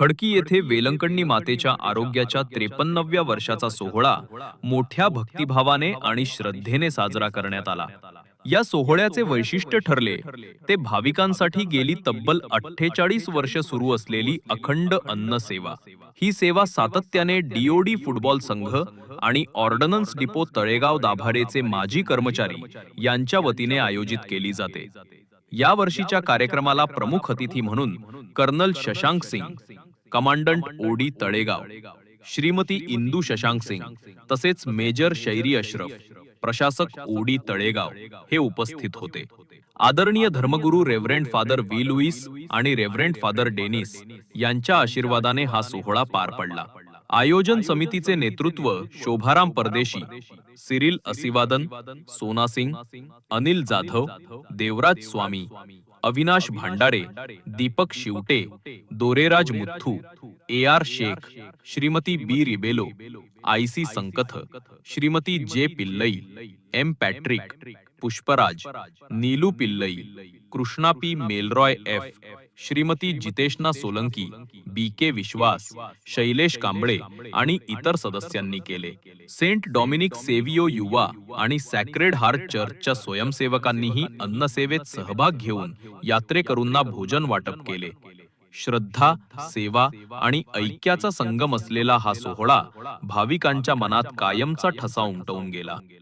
खडकी येथे वेलंकण्णी मातेच्या आरोग्याच्या त्रेपन्नव्या वर्षाचा सोहळा मोठ्या भक्तिभावाने आणि श्रद्धेने साजरा करण्यात आला. या सोहळ्याचे वैशिष्ट्य ठरले. ते भाविकांसाठी गेली तब्बल अठ्ठेचाळीस वर्ष सुरू असलेली अखंड अन्न सेवा. ही सेवा सातत्याने डीओडी फुटबॉल संघ आणि ऑर्डनन्स डिपो तळेगाव दाभाडेचे माजी कर्मचारी यांच्या वतीने आयोजित केली जाते. या वर्षीच्या कार्यक्रमाला प्रमुख अतिथी म्हणून colonel Shashank Singh. Commandant OD Talegaon Shrimati Indu Shashank Singh तसेच मेजर शैरी अश्रफ प्रशासक ओडी तळेगाव हे उपस्थित होते. आदरणीय धर्मगुरू रेव्हरेंड फादर वी लुईस आणि रेव्हरेंड फादर डेनिस यांच्या आशीर्वादाने हा सोहळा पार पडला. आयोजन समितीचे नेतृत्व Shobharam Pardeshi Cyril Asirvadam Sona Singh Anil Jadhav Devraj Swami Avinash Bhandare Deepak Shivte Dorairaj Muthu A R Shaikh Shrimati B Rebello I C संकथ Shrimati J Pillai M Patrick Pushparaj Neelu Pillai Krishna P Melroy F Shrimati Jiteshna Solanki B K Vishwas Shailesh Kamble आणि इतर सदस्यांनी केले. Saint Dominic Savio युवा आणि sacred heart चर्चच्या स्वयंसेवकांनीही अन्नसेवेत सहभाग घेऊन यात्रेकरूंना भोजन वाटप केले. श्रद्धा सेवा आणि ऐक्याचा संगम असलेला हा सोहळा भाविकांच्या मनात कायमचा ठसा उमटवून गेला.